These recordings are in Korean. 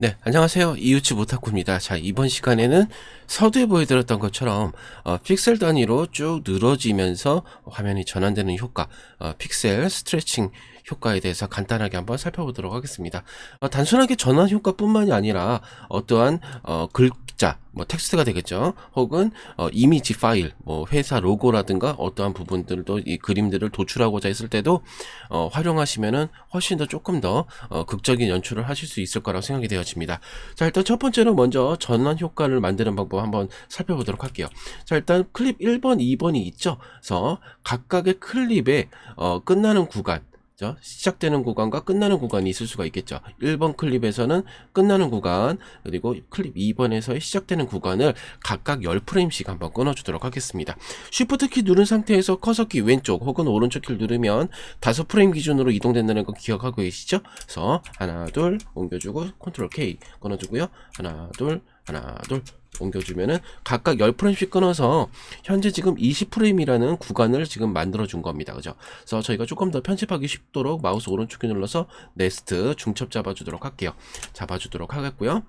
네, 안녕하세요. 이유치 모타쿠입니다. 자, 이번 시간에는 서두에 보여드렸던 것처럼 어, 픽셀 단위로 쭉 늘어지면서 화면이 전환되는 효과, 어, 픽셀 스트레칭 효과에 대해서 간단하게 한번 살펴보도록 하겠습니다. 어, 단순하게 전환 효과뿐만이 아니라 어떠한 어, 글 자, 뭐 텍스트가 되겠죠. 혹은 어, 이미지 파일, 뭐 회사 로고라든가 어떠한 부분들도 이 그림들을 도출하고자 했을 때도 어, 활용하시면은 훨씬 더 조금 더 어, 극적인 연출을 하실 수 있을 거라고 생각이 되어집니다. 자, 일단 첫 번째로 먼저 전환 효과를 만드는 방법 한번 살펴보도록 할게요. 자, 일단 클립 1번, 2번이 있죠. 그래서 각각의 클립에 어, 끝나는 구간 죠? 시작되는 구간과 끝나는 구간이 있을 수가 있겠죠. 1번 클립에서는 끝나는 구간, 그리고 클립 2번에서의 시작되는 구간을 각각 10프레임씩 한번 끊어주도록 하겠습니다. 쉬프트 키 누른 상태에서 커서키 왼쪽 혹은 오른쪽 키를 누르면 5프레임 기준으로 이동된다는 거 기억하고 계시죠? 그래서 하나, 둘, 옮겨주고 컨트롤 K 끊어주고요. 하나, 둘, 하나, 둘, 옮겨주면은 각각 10프레임씩 끊어서 현재 지금 20프레임이라는 구간을 지금 만들어 준 겁니다. 그죠? 그래서 저희가 조금 더 편집하기 쉽도록 마우스 오른쪽에 눌러서 네스트 중첩 잡아주도록 할게요. 잡아주도록 하겠고요.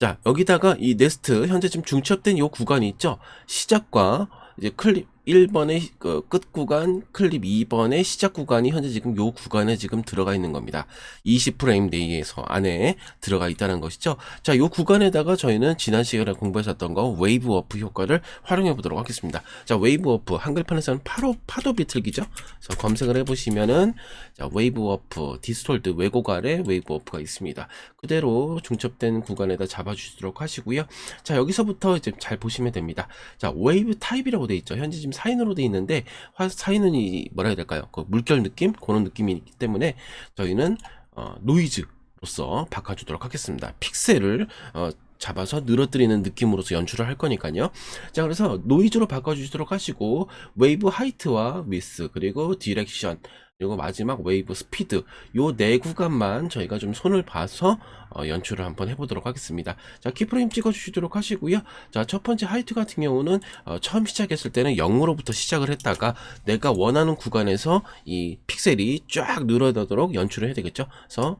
자, 여기다가 이 네스트 현재 지금 중첩된 요 구간이 있죠? 시작과 이제 클립 1번의 그 끝 구간, 클립 2번의 시작 구간이 현재 지금 요 구간에 지금 들어가 있는 겁니다. 20프레임 내에서 안에 들어가 있다는 것이죠. 자, 요 구간에다가 저희는 지난 시간에 공부했었던 거 웨이브 워프 효과를 활용해 보도록 하겠습니다. 자, 웨이브 워프 한글판에서는 파도 파도 비틀기죠. 그래서 검색을 해 보시면은 자, 웨이브 워프 디스톨드 왜곡 아래 웨이브 워프가 있습니다. 그대로 중첩된 구간에다 잡아 주시도록 하시고요. 자, 여기서부터 이제 잘 보시면 됩니다. 자, 웨이브 타입이라고 돼 있죠. 현재 지금 사인으로 돼 있는데 화, 사인은 이 뭐라 해야 될까요? 그 물결 느낌 그런 느낌이 있기 때문에 저희는 어, 노이즈로서 바꿔주도록 하겠습니다. 픽셀을 어, 잡아서 늘어뜨리는 느낌으로서 연출을 할 거니까요. 자, 그래서 노이즈로 바꿔주시도록 하시고 웨이브 하이트와 위스 그리고 디렉션 그리고 마지막 웨이브 스피드 요 네 구간만 저희가 좀 손을 봐서 어, 연출을 한번 해보도록 하겠습니다. 자 키프레임 찍어주시도록 하시고요. 자 첫 번째 하이트 같은 경우는 어, 처음 시작했을 때는 0으로부터 시작을 했다가 내가 원하는 구간에서 이 픽셀이 쫙 늘어나도록 연출을 해야 되겠죠. 그래서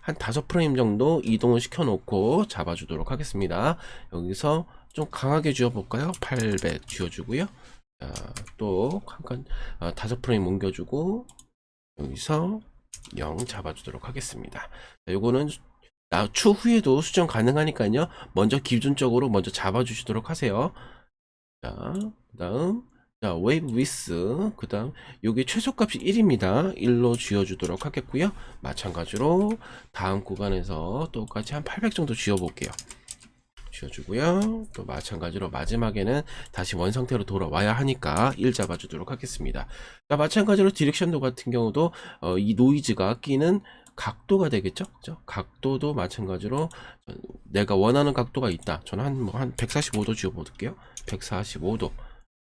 한 다섯 프레임 정도 이동을 시켜놓고 잡아주도록 하겠습니다. 여기서 좀 강하게 쥐어볼까요? 800 쥐어주고요. 자, 또 한칸 어, 다섯 프레임 옮겨주고 여기서 0 잡아주도록 하겠습니다. 나 추후에도 수정 가능하니까요. 먼저 기준적으로 먼저 잡아주시도록 하세요. 자, 그 다음 자 웨이브 위스 그다음 여기 최소값이 1입니다. 1로 쥐어주도록 하겠고요. 마찬가지로 다음 구간에서 똑같이 한 800 정도 쥐어볼게요. 쥐어주고요. 또 마찬가지로 마지막에는 다시 원 상태로 돌아와야 하니까 1 잡아주도록 하겠습니다. 자, 마찬가지로 디렉션도 같은 경우도 어, 이 노이즈가 끼는 각도가 되겠죠? 그죠? 각도도 마찬가지로 내가 원하는 각도가 있다. 저는 한, 뭐, 한 145도 쥐어볼게요. 145도.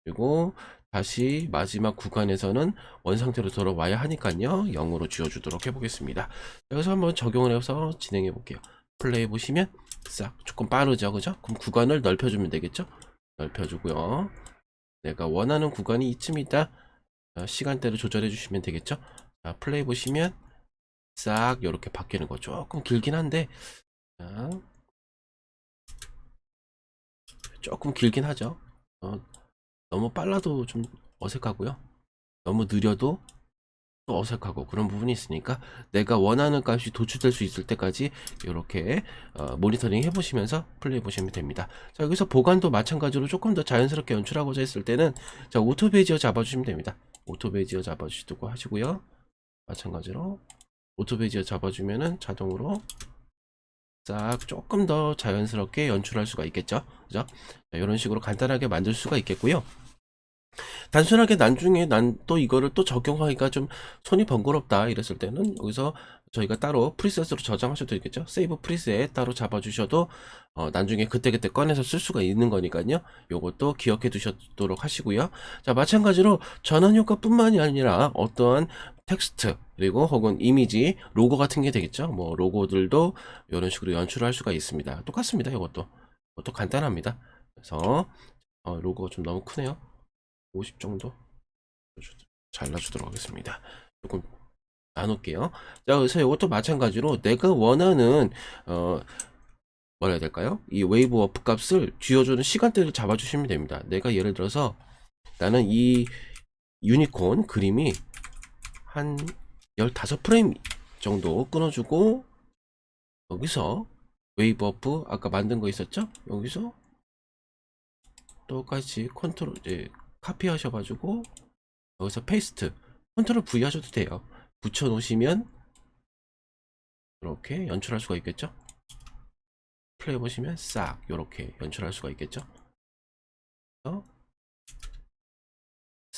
그리고 다시 마지막 구간에서는 원 상태로 돌아와야 하니까요. 0으로 쥐어주도록 해보겠습니다. 여기서 한번 적용을 해서 진행해 볼게요. 플레이 보시면 싹 조금 빠르죠. 그죠? 그럼 구간을 넓혀주면 되겠죠? 넓혀주고요. 내가 원하는 구간이 이쯤이다. 자, 시간대를 조절해 주시면 되겠죠? 자 플레이 보시면 싹 이렇게 바뀌는 거 조금 길긴 한데 자, 조금 길긴 하죠. 어, 너무 빨라도 좀 어색하고요. 너무 느려도 또 어색하고 그런 부분이 있으니까 내가 원하는 값이 도출될 수 있을 때까지 이렇게 어, 모니터링 해보시면서 플레이 보시면 됩니다. 자 여기서 보관도 마찬가지로 조금 더 자연스럽게 연출하고자 했을 때는 자 오토 베지어 잡아주시면 됩니다. 오토 베지어 잡아주시고 하시고요. 마찬가지로 오토 베지어 잡아주면은 자동으로 싹 조금 더 자연스럽게 연출할 수가 있겠죠. 그죠? 자, 이런 식으로 간단하게 만들 수가 있겠고요. 단순하게 나중에 난 또 이거를 또 적용하기가 좀 손이 번거롭다 이랬을 때는 여기서 저희가 따로 프리셋으로 저장하셔도 되겠죠? 세이브 프리셋 따로 잡아주셔도 어, 나중에 그때그때 꺼내서 쓸 수가 있는 거니까요. 요것도 기억해 두시도록 하시고요. 자 마찬가지로 전환 효과뿐만이 아니라 어떠한 텍스트 그리고 혹은 이미지 로고 같은 게 되겠죠? 뭐 로고들도 이런 식으로 연출할 수가 있습니다. 똑같습니다 이것도. 이것도 간단합니다. 그래서 어, 로고가 좀 너무 크네요 50 정도 잘라주도록 하겠습니다. 조금 나눌게요. 자, 그래서 이것도 마찬가지로 내가 원하는 어 뭐라 해야 될까요? 이 웨이브 워프 값을 쥐어주는 시간대를 잡아주시면 됩니다. 내가 예를 들어서 나는 이 유니콘 그림이 한 15프레임 정도 끊어주고 여기서 웨이브 워프 아까 만든 거 있었죠? 여기서 똑같이 컨트롤 이제 카피 하셔가지고 여기서 페이스트 컨트롤 V 하셔도 돼요. 붙여 놓으시면 이렇게 연출할 수가 있겠죠? 플레이 보시면 싹 이렇게 연출할 수가 있겠죠?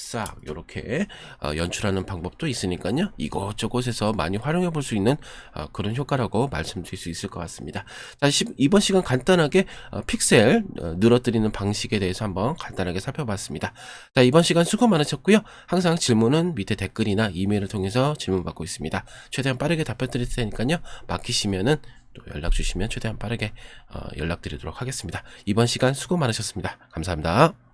싹 이렇게 어, 연출하는 방법도 있으니까요. 이곳저곳에서 많이 활용해 볼 수 있는 어, 그런 효과라고 말씀드릴 수 있을 것 같습니다. 자, 시- 이번 시간 간단하게 어, 픽셀 어, 늘어뜨리는 방식에 대해서 한번 간단하게 살펴봤습니다. 자, 이번 시간 수고 많으셨고요. 항상 질문은 밑에 댓글이나 이메일을 통해서 질문 받고 있습니다. 최대한 빠르게 답변 드릴 테니까요. 막히시면은 또 연락 주시면 최대한 빠르게 어, 연락 드리도록 하겠습니다. 이번 시간 수고 많으셨습니다. 감사합니다.